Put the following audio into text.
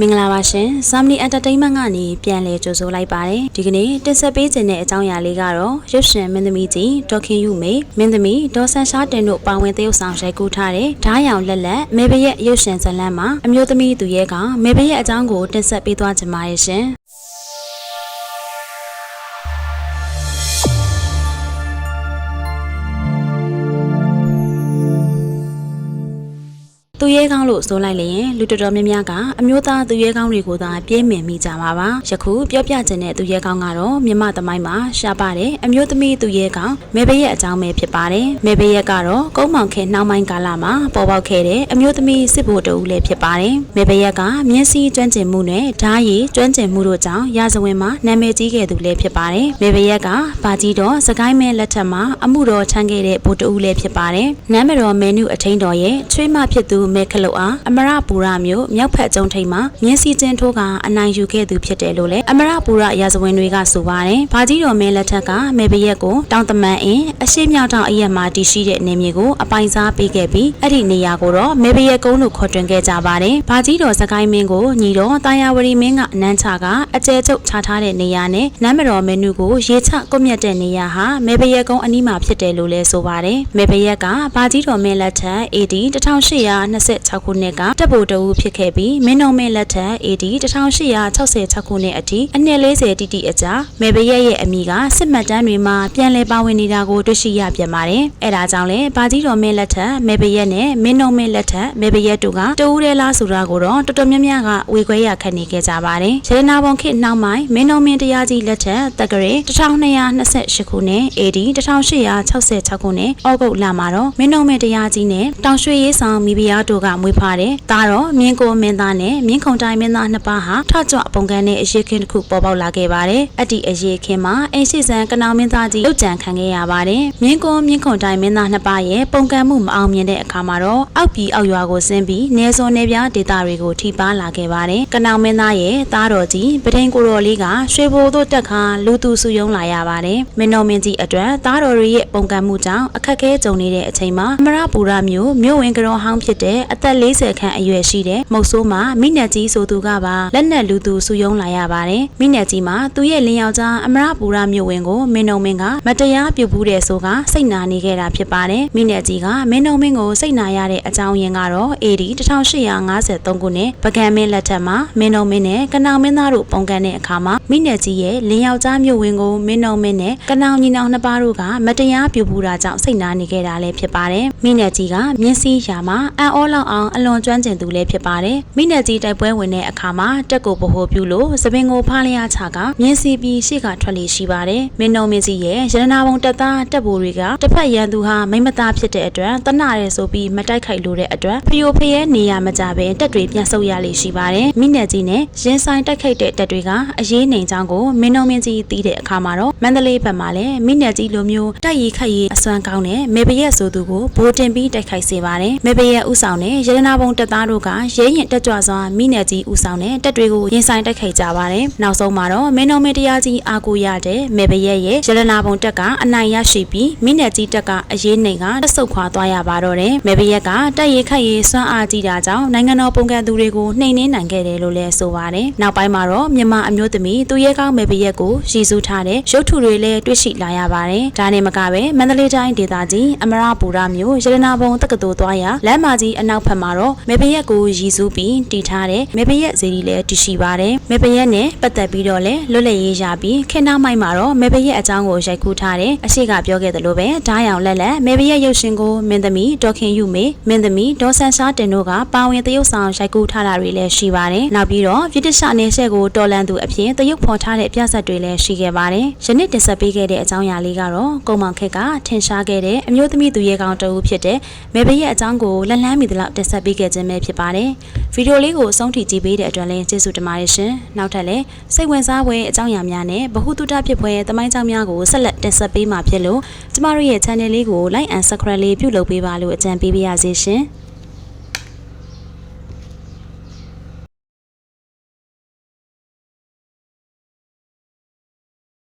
မင်္ဂလာပါရှင်။ Zamni Entertainment ကနေပြန်လည်ကြိုဆိုလိုက်ပါတယ်။ဒီကနေ့တင်ဆက်ပေးခြင်းတဲ့အကြောင်းအရာလေးကတော့ရုပ်ရှင်မင်းသမီးကြီးဒေါက်ခင်ယူမေမင်းသမီးဒေါ်ဆန်ရှားတင်တို့ပါဝင်သရုပ်ဆောင်ရိုက်ကူးထားတဲ့ဓားရောင်လက်လက်မေဘရဲ့ရုပ်ရှင်ဇာတ်လမ်းမှာအမျိုးသမီးသူရဲကောင်မေဘရဲ့အကြောင်းကိုတင်ဆက်ပေးသွားကြပါရရှင်။ သူရဲကောင်းလို့ဆိုလိုက်လျင်လူတော်တော်များများကအမျိုးသားသူရဲကောင်းတွေကိုသာပြည့်မြင်မိကြမှာပါယခုပြောပြခြင်းတဲ့သူရဲကောင်းကတော့မြမသမိုင်းမှာရှားပါတဲ့အမျိုးသမီးသူရဲကောင်းမေဘရဲ့အကြောင်းပဲဖြစ်ပါတယ်မေဘရဲ့ကတော့ကုန်းမောင်ခဲနှောင်းပိုင်းကာလမှာပေါ်ပေါက်ခဲ့တဲ့အမျိုးသမီးစစ်ဗိုလ်တဦးလည်းဖြစ်ပါတယ်မေဘရဲ့ကမျက်စိကျွမ်းကျင်မှုနဲ့ဓာတ်ရည်ကျွမ်းကျင်မှုတို့ကြောင့်ရာဇဝင်မှာနာမည်ကြီးခဲ့သူလည်းဖြစ်ပါတယ်မေဘရဲ့ကဘာကြီးတော်စကိုင်းမဲလက်ထက်မှာအမှုတော်ထမ်းခဲ့တဲ့ဗိုလ်တဦးလည်းဖြစ်ပါတယ်နာမည်တော်မဲနုအထင်းတော်ရဲ့ချွေးမဖြစ်သူမဲခလုတ်အားအမရပူရမြို့မြောက်ဖက်ကျုံထိန်မှာမြင်းစီကျင်းထိုးကအနိုင်ယူခဲ့သူဖြစ်တယ်လို့လည်းအမရပူရရာဇဝင်တွေကဆိုပါတယ်။ဘာကြီးတော်မဲလက်ထက်ကမေဘရက်ကိုတောင်တမန်အင်းအရှိမြောက်တောင်အရက်မှာတည်ရှိတဲ့နေမြေကိုအပိုင်စားပေးခဲ့ပြီးအဲ့ဒီနေရာကိုတော့မေဘရက်ကုန်းလို့ခေါ်တွင်ခဲ့ကြပါတယ်။ဘာကြီးတော်စကိုင်းမင်းကိုညီတော်တာယာဝရီမင်းကအနန်းချကအကျဲကျုပ်ချထားတဲ့နေရာနဲ့နမ်းမတော်မင်းနုကိုရေချကွပ်မြတ်တဲ့နေရာဟာမေဘရက်ကုန်းအနီးမှာဖြစ်တယ်လို့လည်းဆိုပါတယ်။မေဘရက်ကဘာကြီးတော်မင်းလက်ထက် AD 1826ခုနှစ်ကတပ်ဗိုလ်တဦးဖြစ်ခဲ့ပြီးမင်းတော်မင်းလက်ထက် AD 1866ခုနှစ်အထိအနှစ်40တိတိအကြာမေဘရက်ရဲ့အမိကစစ်မှတ်တမ်းတွေမှာပြန်လည်ပါဝင်နေတာကိုတွေ့ရှိရပြန်ပါတယ်။အဲဒါကြောင့်လဲဘာကြီးတော်မင်းလက်ထက်မေဘရက်နဲ့မင်းတော်မင်းလက်ထက်မေဘရက်တို့ကတဦးတည်းလားဆိုတာကိုတော့တော်တော်များများကဝေခွဲရခတ်နေခဲ့ကြပါတယ်။ရတနာဘုံခေတ်နောက်ပိုင်းမင်းတော်မင်းတရားကြီးလက်ထက်တက္ကရာ1228ခုနှစ် AD 1866ခုနှစ်ဩဂုတ်လမှာတော့မင်းတော်မင်းတရားကြီးနဲ့တောင်ရွှေရေးဆောင်မိဖုရားတို့ကမွေးဖွားတဲ့ဒါတော့မြင်းကိုမင်းသားနဲ့မြင်းခုံတိုင်းမင်းသားနှစ်ပါးဟာထကြွပုံကန်းနဲ့အရေးခင်းတစ်ခုပေါ်ပေါက်လာခဲ့ပါတယ်။အဲ့ဒီအရေးခင်းမှာအင်းရှိစံကနောင်မင်းသားကြီးလုတ်ကြံခံခဲ့ရပါတယ်။မြင်းကိုမြင်းခုံတိုင်းမင်းသားနှစ်ပါးရဲ့ပုံကန်းမှုမအောင်မြင်တဲ့အခါမှာတော့အောက်ပြည်အောက်ရွာကိုဆင်းပြီးနေစုံနေပြားဒေသတွေကိုထိပါလာခဲ့ပါတယ်။ကနောင်မင်းသားရဲ့သားတော်ကြီးပထိန်ကိုတော်လေးကရွှေဘိုတို့တက်ခါလူသူစုယုံလာရပါတယ်။မင်းတော်မင်းကြီးအတွက်သားတော်တွေရဲ့ပုံကန်းမှုကြောင့်အခက်ခဲကြုံနေတဲ့အချိန်မှာအမရပူရမျိုးမြို့ဝင်ကြောဟောင်းဖြစ်တဲ့အသက်40ခန့်အရွယ်ရှိတဲ့မုတ်ဆိုးမှာမိနက်ကြီးဆိုသူကပါလက်နက်လူသူစုယုံလာရပါတယ်။မိနက်ကြီးမှာသူ့ရဲ့လင်ယောက်ျားအမရပူရမြို့ဝင်ကိုမင်းတော်မင်းကမတရားပြုတ်ဘူးတဲ့ဆိုကစိတ်နာနေခဲ့တာဖြစ်ပါတယ်။မိနက်ကြီးကမင်းတော်မင်းကိုစိတ်နာရတဲ့အကြောင်းရင်းကတော့ AD 1853ခုနှစ်ပကံမင်းလက်ထက်မှာမင်းတော်မင်းနဲ့ကနောင်မင်းသားတို့ပုံကန်တဲ့အခါမှာမိနက်ကြီးရဲ့လင်ယောက်ျားမြို့ဝင်ကိုမင်းတော်မင်းနဲ့ကနောင်ညီနောင်နှစ်ပါးတို့ကမတရားပြုတ်ဘူးတာကြောင့်စိတ်နာနေခဲ့တာလည်းဖြစ်ပါတယ်။မိနက်ကြီးကမြင်းစည်းရာမှာအံ့ဩလောက်အောင်အလွန်ကျွမ်းကျင်သူလည်းဖြစ်ပါတယ်။မိနက်ကြီးတိုက်ပွဲဝင်တဲ့အခါမှာတက်ကိုဗဟိုပြုလို့သပင်ကိုဖားလျားချကမြင်းစီပြီးရှေ့ကထွက်လေရှိပါတယ်။မင်းတော်မင်းကြီးရဲ့ရတနာဘုံတက်သားတက်ဘူတွေကတစ်ဖက်ရန်သူဟာမိမသားဖြစ်တဲ့အတွက်တနရဲဆိုပြီးမတိုက်ခိုက်လို့တဲ့အတွက်ဖျိုဖျဲနေရမကြပဲတက်တွေပြန်ဆုပ်ရလေရှိပါတယ်။မိနက်ကြီးနဲ့ရင်ဆိုင်တိုက်ခိုက်တဲ့တက်တွေကအရေးနိုင်ကြောင်းကိုမင်းတော်မင်းကြီးသိတဲ့အခါမှာတော့မန္တလေးဘက်မှာလည်းမိနက်ကြီးလိုမျိုးတိုက်ရီခတ်ရီအစွမ်းကောင်းတဲ့မေပရက်ဆိုသူကိုဘိုးတင်ပြီးတိုက်ခိုက်စေပါတယ်။မေပရက်ဥဆောင်တဲ့ရတနာဘုံတက်သားတို့ကရဲရင်တက်ကြွစွာမိနက်ကြီးဥဆောင်တဲ့တက်တွေကိုရင်ဆိုင်တိုက်ခိုက်ကြပါတယ်။နောက်ဆုံးမှာတော့မင်းတော်မင်းတရားကြီးအာကိုရတဲ့မေပရက်ရဲ့ရတနာဘုံတက်ကအနိုင်ရရှိပြီးမိနက်ကြီးတက်ကအရေးနိုင်ကတက်ဆုတ်ခွာသွားရပါတော့တယ်။မေပရက်ကတက်ရီခတ်ရီစွမ်းအားကြီးတာကြောင့်နိုင်ငံတော်ပုံကန်သူတွေကိုနှိမ်နင်းနိုင်ခဲ့တယ်လို့လည်းဆိုပါတယ်။နောက်ပိုင်းမှာတော့မြန်မာအမျိုးသမီးသူရဲကောင်းမေပရက်ကိုရည်စူးထားတဲ့ရုပ်ထုတွေလည်းတွေ့ရှိလာရပါတယ်။ဒါနဲ့မကပဲမန္တလေးတိုင်းဒေသကြီးအမရပူရမြို့ရတနာဘုံတက္ကသိုလ်သွားရလမ်းမကြီးအနောက်ဘက်မှာတော့မေပရက်ကိုရည်စူးပြီးတည်ထားတဲ့မေပရက်ဇေဒီလည်းတည်ရှိပါတယ်။မေပရက်နဲ့ပတ်သက်ပြီးတော့လည်းလွတ်လပ်ရေးရပြီးခေတ်နောက်မိုက်မှာတော့မေပရက်အကြောင်းကိုရိုက်ကူးထားတဲ့အရှိကပြောခဲ့သလိုပဲဓားရောင်လက်လက်မေပရက်ရုပ်ရှင်ကိုမင်းသမီးဒေါခင်ယူမေမင်းသမီးဒေါ်ဆန်ရှားတင်တို့ကပါဝင်သရုပ်ဆောင်ရိုက်ကူးထားတာတွေလည်းရှိပါတယ်။နောက်ပြီးတော့ဗြိတိရှအနေဆက်ကိုတော်လန်သူအဖြစ်သရုပ်ဖော်ထားတဲ့ပြဆက်တွေလည်းရှိခဲ့ပါတယ်။ယနေ့တင်ဆက်ပေးခဲ့တဲ့အကြောင်းအရာလေးကတော့ကုံမောင်ခက်ကထင်ရှားခဲ့တဲ့အမျိုးသမီးသူရဲကောင်းတဦးဖြစ်တဲ့မေပရက်အကြောင်းကိုလက်လန်းမိသလောက်တင်ဆက်ပေးခဲ့ခြင်းပဲဖြစ်ပါတယ်။ဗီဒီယိုလေးကိုအဆုံးထိကြည့်ပေးတဲ့အတွက်လည်းကျေးဇူးတင်ပါတယ်ရှင်။နောက်ထပ်လည်းစိတ်ဝင်စားဖွယ်အကြောင်းအရာများနဲ့ဗဟုသုတဖြစ်ဖွယ်သမိုင်းကြောင်းများကိုဆက်လက်တင်ဆက်ပေးမှာဖြစ်လို့ကျမတို့ရဲ့ channel လေးကို like and subscribe လေးပြုလုပ်ပေးပါလို့အကြံပေးပါရစေရှင်။